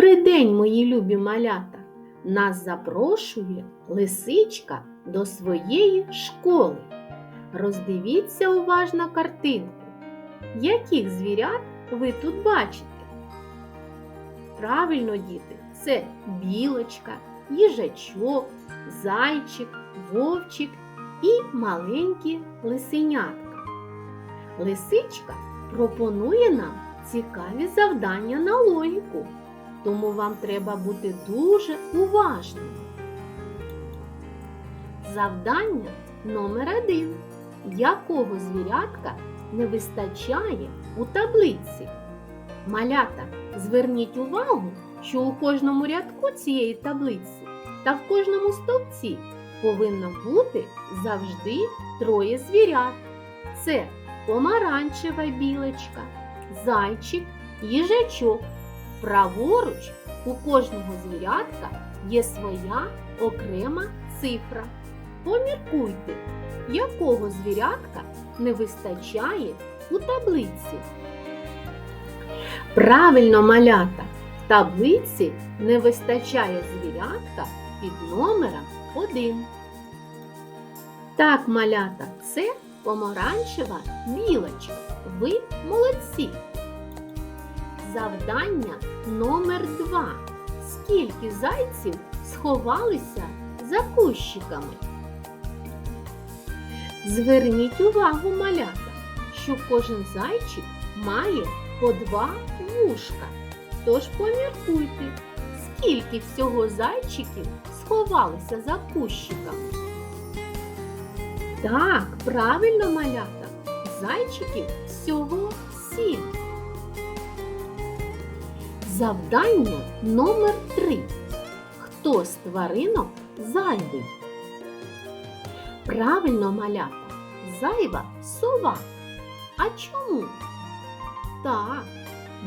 Добрий день, мої любі малята! Нас запрошує лисичка до своєї школи. Роздивіться уважно картинку. Яких звірят ви тут бачите? Правильно, діти, це білочка, їжачок, зайчик, вовчик і маленькі лисенятка. Лисичка пропонує нам цікаві завдання на логіку, тому вам треба бути дуже уважними. Завдання номер один. Якого звірятка не вистачає у таблиці? Малята, зверніть увагу, що у кожному рядку цієї таблиці та в кожному стовпці повинно бути завжди троє звірят. Це помаранчева білочка, зайчик, їжачок. Праворуч у кожного звірятка є своя окрема цифра. Поміркуйте, якого звірятка не вистачає у таблиці. Правильно малята, в таблиці не вистачає звірятка під номером 1. Так, малята, це помаранчева білочка. Ви молодці. Завдання номер 2. Скільки зайців сховалися за кущиками? Зверніть увагу, малята, що кожен зайчик має по два вушка. Тож поміркуйте, скільки всього зайчиків сховалися за кущиками. Так, правильно малята, зайчиків всього сім. Завдання номер 3. Хто з тваринок зайвий? Правильно малята, зайва сова. А чому? Так,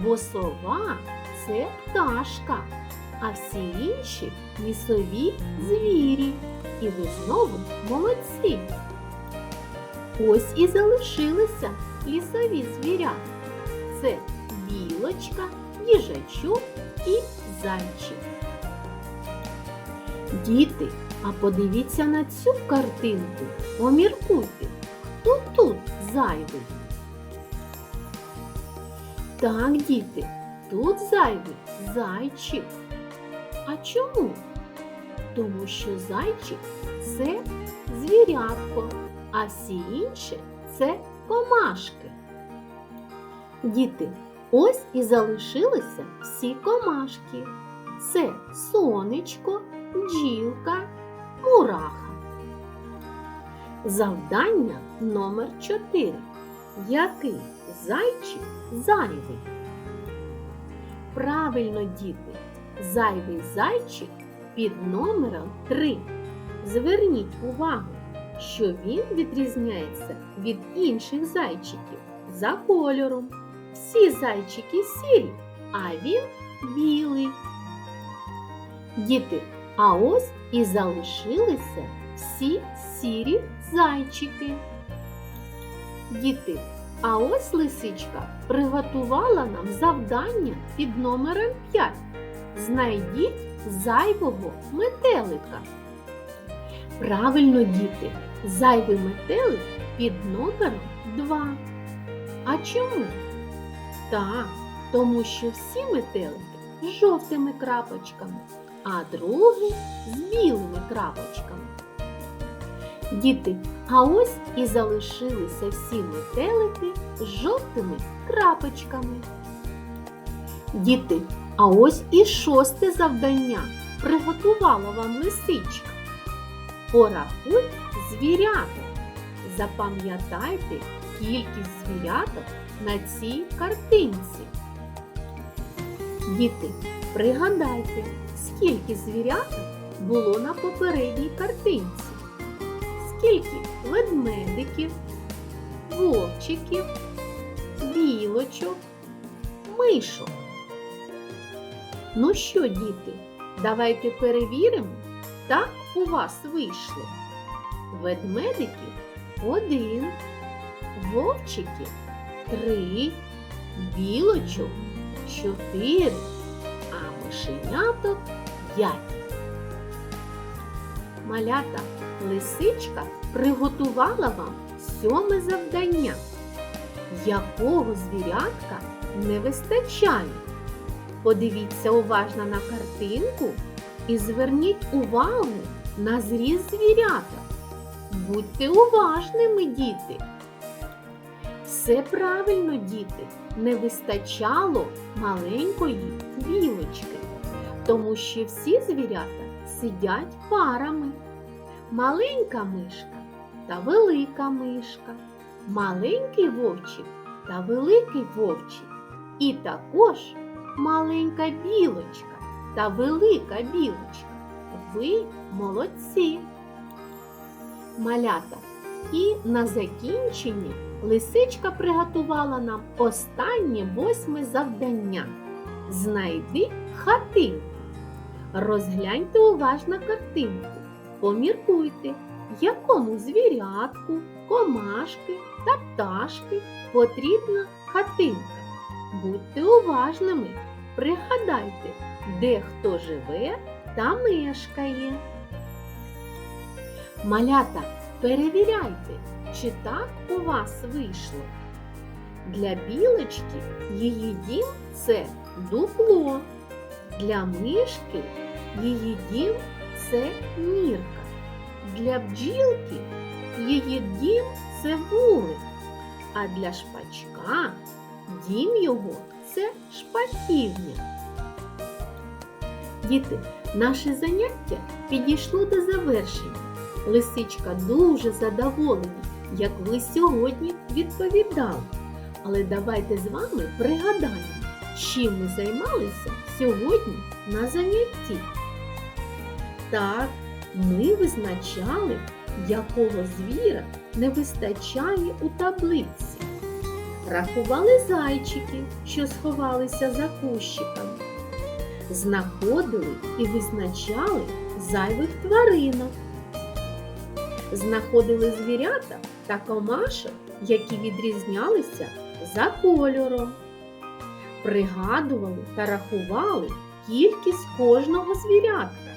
бо сова це пташка, а всі інші лісові звірі. І ви знову молодці. Ось і залишилися лісові звірята. Це білочка, їжачок і зайчик. Діти, а подивіться на цю картинку. Поміркуйте, хто тут зайвий? Так, діти, тут зайвий зайчик. А чому? Тому що зайчик це звірятко, а всі інші це комашки. Діти, ось і залишилися всі комашки. Це сонечко, бджілка, мураха. Завдання номер 4. Який зайчик зайвий? Правильно, діти, зайвий зайчик під номером 3. Зверніть увагу, що він відрізняється від інших зайчиків за кольором. Всі зайчики сірі, а він білий. Діти, а ось і залишилися всі сірі зайчики. Діти, а ось лисичка приготувала нам завдання під номером 5. Знайдіть зайвого метелика. Правильно, діти, зайвий метелик під номером 2. А чому? Так, тому що всі метелики з жовтими крапочками, а другий з білими крапочками. Діти, а ось і залишилися всі метелики з жовтими крапочками. Діти, а ось і шосте завдання приготувала вам лисичка. Порахуй звіряток. Запам'ятайте кількість звіряток на цій картинці. Діти, пригадайте, скільки звіряток було на попередній картинці. Скільки ведмедиків, вовчиків, білочок, мишок. Ну що, діти, давайте перевіримо, так у вас вийшло. Ведмедиків один, вовчиків три, білочок чотири, а мишеняток п'ять. Малята лисичка приготувала вам сьоме завдання. Якого звірятка не вистачає? Подивіться уважно на картинку і зверніть увагу на зріз звірята. Будьте уважними, діти. Все правильно, діти, не вистачало маленької білочки, тому що всі звірята сидять парами. Маленька мишка та велика мишка, маленький вовчик та великий вовчик, і також маленька білочка та велика білочка. Ви молодці! Малята. І на закінчення лисичка приготувала нам останнє восьме завдання. Знайди хатинку. Розгляньте уважно картинку. Поміркуйте, якому звірятку, комашки та пташки потрібна хатинка. Будьте уважними, пригадайте, де хто живе та мешкає. Малята, перевіряйте, чи так у вас вийшло. Для білочки її дім це дупло. Для мишки її дім це нірка. Для бджілки її дім це вулик. А для шпачка дім його це шпаківня. Діти, наше заняття підійшло до завершення. Лисичка дуже задоволена, як ви сьогодні відповідали. Але давайте з вами пригадаємо, чим ми займалися сьогодні на занятті. Так, ми визначали, якого звіра не вистачає у таблиці. Рахували зайчиків, що сховалися за кущиками. Знаходили і визначали зайвих тваринок. Знаходили звірята та комашок, які відрізнялися за кольором. Пригадували та рахували кількість кожного звірятка.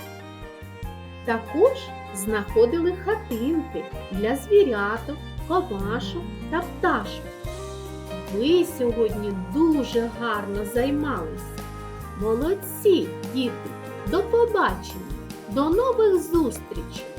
Також знаходили хатинки для звіряток, комашок та пташок. Ви сьогодні дуже гарно займалися. Молодці, діти! До побачення! До нових зустрічей!